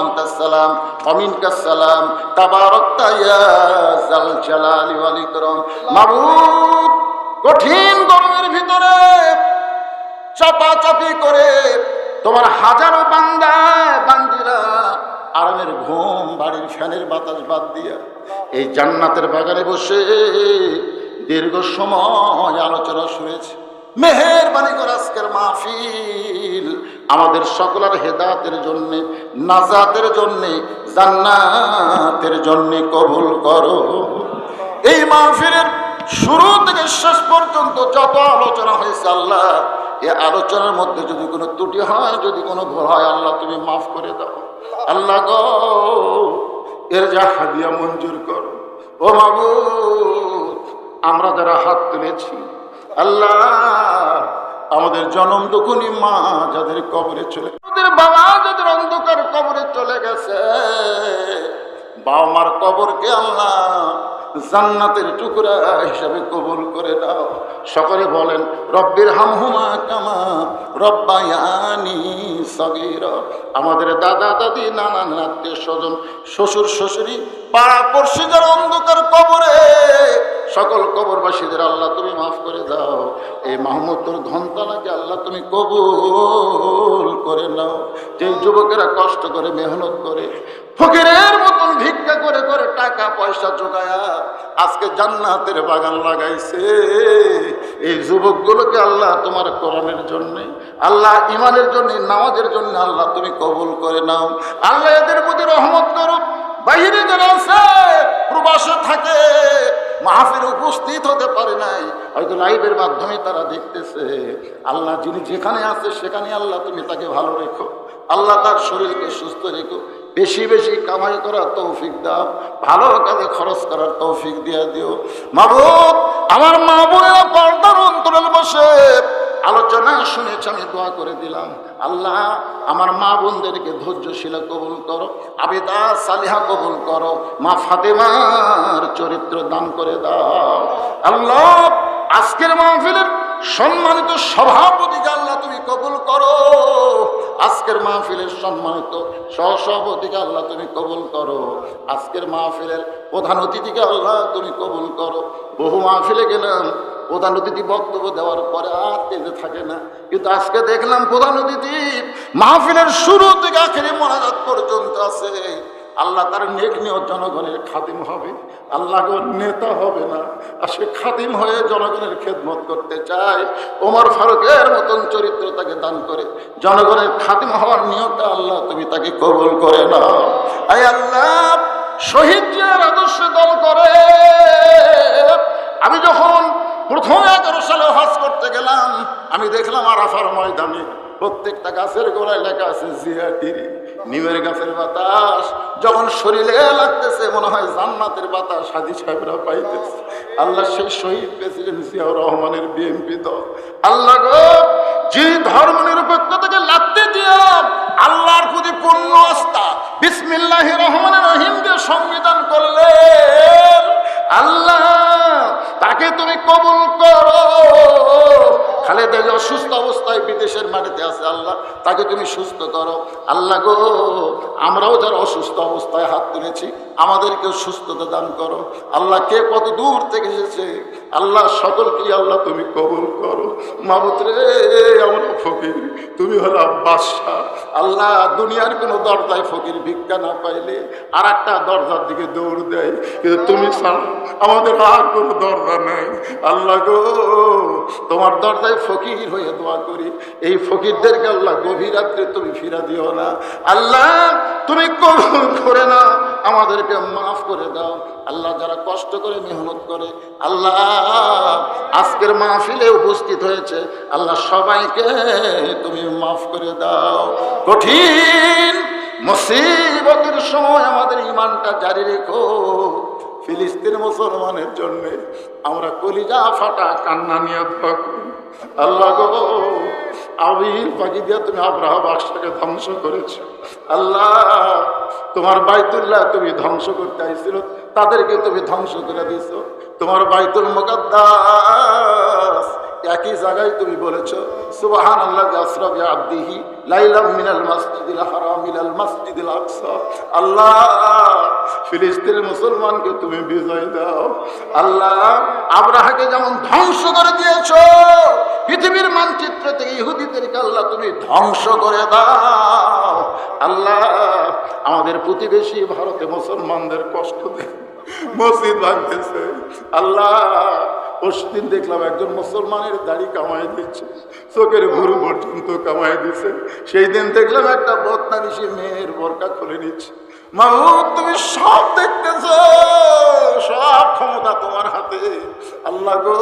আন্তা সালাম কঠিন গরমের ভিতরে চাপাচাপি করে তোমার হাজারো বান্দা, বান্দিরা আরামের ঘুম, বাড়ির ফ্যানের বাতাস বাদ দিয়া এই জান্নাতের বাগানে বসে দীর্ঘ সময় আলোচনা শুনেছে। মেহেরবানি করে আজকের মাহফিল। আমাদের সকলের হেদাতের জন্যে, নাজাতের জন্যে, জান্নাতের জন্যে কবুল করো। এই মাহফিলের শুরু থেকে শেষ পর্যন্ত যত আলোচনা হয়েছে আল্লাহ, এ আলোচনার মধ্যে যদি কোনো ত্রুটি হয়, যদি কোনো ভুল হয়, আল্লাহ তুমি মাফ করে দাও। আল্লাহ এর যা হাদিয়া মঞ্জুর করো। ও বাবু আমরা যারা হাত তুলেছি, আল্লাহ আমাদের জনম দুকুনি মা যাদের কবরে চলে আমাদের বাবা যাদের অন্ধকার কবরে চলে গেছে। বাবা মার কবরকে আল্লাহ জান্নাতের টুকরা হিসাবে কবুল করে দাও। সকলে বলেন, রব্বির হামহুমা কামা রব্বায়ানি সগীর। আমাদের দাদা, দাদি, নানা আত্মীয় স্বজন, শ্বশুর, শ্বশুরি পাড়া পড়শি যারা অন্ধকার কবরে সকল কবরবাসীদের আল্লাহ তুমি মাফ করে দাও। এই মাহমুদুর ধনতানাকে আল্লাহ তুমি কবুল করে নাও। যে যুবকেরা কষ্ট করে, মেহনত করে, ফকিরের মতন ভিক্ষা করে করে টাকা পয়সা জোগায়া আজকে জান্নাতের বাগান লাগাইছে। এই যুবকগুলোকে আল্লাহ তোমার কোরআনের জন্য, আল্লাহ ইমানের জন্য, নামাজের জন্য আল্লাহ তুমি কবুল করে নাও। আল্লাহ এদের প্রতি রহমত করো বাইরে যারা আছে, প্রবাসে থাকে মাহফিল উপস্থিত হতে পারে নাই। হয়তো লাইভের মাধ্যমে তারা দেখতেছে। আল্লাহ যিনি যেখানে আছে সেখানে আল্লাহ তুমি তাকে ভালো রেখো। আল্লাহ তার শরীরকে সুস্থ রেখো। বেশি বেশি কামাই করার তৌফিক দাও। ভালো কাজে খরচ করার তৌফিক দিয়ে দিও। মাবুদ আমার মা বোনেরা পর্দার অন্তরাল বসে আলোচনা শুনেছ, আমি দোয়া করে দিলাম। আল্লাহ, আমার মা বোনদেরকে ধৈর্যশীল কবুল করো, আবেদা সালিহা কবুল করো, মা ফাতেমার চরিত্র দান করে দাও। আল্লাহ, আজকের মাহফিলের সম্মানিত সভাপতিকে আল্লাহ তুমি কবুল করো। আজকের মাহফিলের সম্মানিত সহসভাপতিকে আল্লাহ তুমি কবুল করো। আজকের মাহফিলের প্রধান অতিথিকে আল্লাহ তুমি কবুল করো। বহু মাহফিলে গেলাম প্রধান অতিথি বক্তব্য দেওয়ার পরে আর তেজে থাকে না। কিন্তু আজকে দেখলাম প্রধান অতিথি মাহফিলের শুরু থেকে আখেরি মনাজাত পর্যন্ত আছে। আল্লাহ তার নেক নিয়ে জনগণের খাদিম হবে। আল্লাহ নেতা হবে না। আর সে খাদিম হয়ে জনগণের খেদমত করতে চায়। ওমর ফারুকের মতন চরিত্র তাকে দান করে। জনগণের খাদিম হওয়ার নিয়মটা আল্লাহ তুমি তাকে কবুল করে না আই আল্লাহ, শহীদ যে আদর্শ দল করে। আমি যখন প্রথম এগারো হজ করতে গেলাম। আমি দেখলাম আরাফার ময়দানে প্রত্যেকটা গাছের গোড়ায় লেখা আছে নিমের গাছের বাতাস, যখন শরীরে লাগতেছে, মনে হয় জান্নাতের বাতাস, হাজি সাহেবরা পাইতেছে। আল্লাহ সেই শহীদ প্রেসিডেন্ট জিয়াউর রহমানের বিএনপি দল। আল্লাহ গো, যে ধর্ম নিরপেক্ষতাকে লাগতে দিয়া আল্লাহর প্রতি পূর্ণ আস্থা বিসমিল্লাহ রহমান রহিম দিয়ে সংবিধান করলেন। আল্লাহ তাকে তুমি কবুল করো। খালেদা অসুস্থ অবস্থায় বিদেশের মাটিতে আছে, আল্লাহ, তাকে তুমি সুস্থ করো। আল্লাহ গো, আমরাও যারা অসুস্থ অবস্থায় হাত তুলেছি, আমাদেরকেও সুস্থতা দান করো। আল্লাহ, কে কত দূর থেকে এসেছে? আল্লাহ সকলকে আল্লাহ তুমি কবুল করো। মাবুতরে আমরা ফকির। তুমি হলো বাদশাহ আল্লাহ দুনিয়ার কোনো দরজায় ফকির ভিক্ষা না পাইলে আর একটা দরজার দিকে দৌড় দেয়। কিন্তু তুমি ছাড়া আমাদের আর কোনো দরজা নাই। আল্লাহ গো, তোমার দরজায় ফকির হয়ে দোয়া করি। এই ফকিরদেরকে আল্লাহ গভীর রাত্রে তুমি ফিরা দিও না। আল্লাহ, তুমি কবুল করে না আমাদেরকে মাফ করে দাও। আল্লাহ যারা কষ্ট করে মেহনত করে, আল্লাহ আজকের মাহফিলে উপস্থিত হয়েছে, আল্লাহ সবাইকে তুমি মাফ করে দাও। কঠিন মুসিবতের সময় আমাদের ইমানটা জারি রেখো। ফিলিস্তিন মুসলমানের জন্য আমরা কলিজা ফাটা কান্না নিয়ে আল্লাহ গো আবির পাখি দিয়া তুমি আব্রাহ বাক্সটাকে ধ্বংস করেছ। আল্লাহ, তোমার বাইতুল্লাহ তুমি ধ্বংস করতে আইছিল, তাদেরকে তুমি ধ্বংস করে দিয়েছ। তোমার বাইতুল মুকাদ্দাস একই জায়গায় তুমি বলেছ সুবাহান আল্লাহ আসরাবি আব্দিহি, লাইলাম মিনাল মাসজিদিল হারাম মিনাল মাসজিদিল আকসা। আল্লাহ ফিলিস্তিনের মুসলমানকে তুমি বিজয় দাও। আল্লাহ আব্রাহাকে যেমন ধ্বংস করে দিয়েছ, পৃথিবীর মানচিত্র থেকে ইহুদিদেরকে আল্লাহ তুমি ধ্বংস করে দাও। আল্লাহ, আমাদের প্রতিবেশী ভারতে মুসলমানদের কষ্ট দেয় মসজিদ ভাঙতেছে আল্লাহ পরশুদিন দেখলাম একজন মুসলমানের দাড়ি কামাই দিচ্ছে, চোখের ভুরু পর্যন্ত কামাই দিচ্ছে সেই দিন দেখলাম একটা বদনামিশি মেয়ের বরকা খুলে নিচ্ছে। মাহুদ তুমি সব দেখতেছ, সব ক্ষমতা তোমার হাতে। আল্লাহ গো,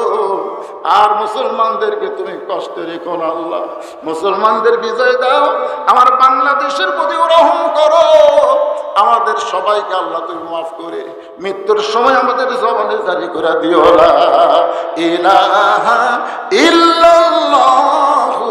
আর মুসলমানদেরকে তুমি কষ্ট রেখো না, আল্লাহ। মুসলমানদের বিজয় দাও, আমার বাংলাদেশের প্রতি রহম করো। আমাদের সবাইকে আল্লাহ তুমি মাফ করে, মৃত্যুর সময় আমাদের জবানে জারি করে দিও মোহাম্মদুর ইলাহা ইল্লাল্লাহু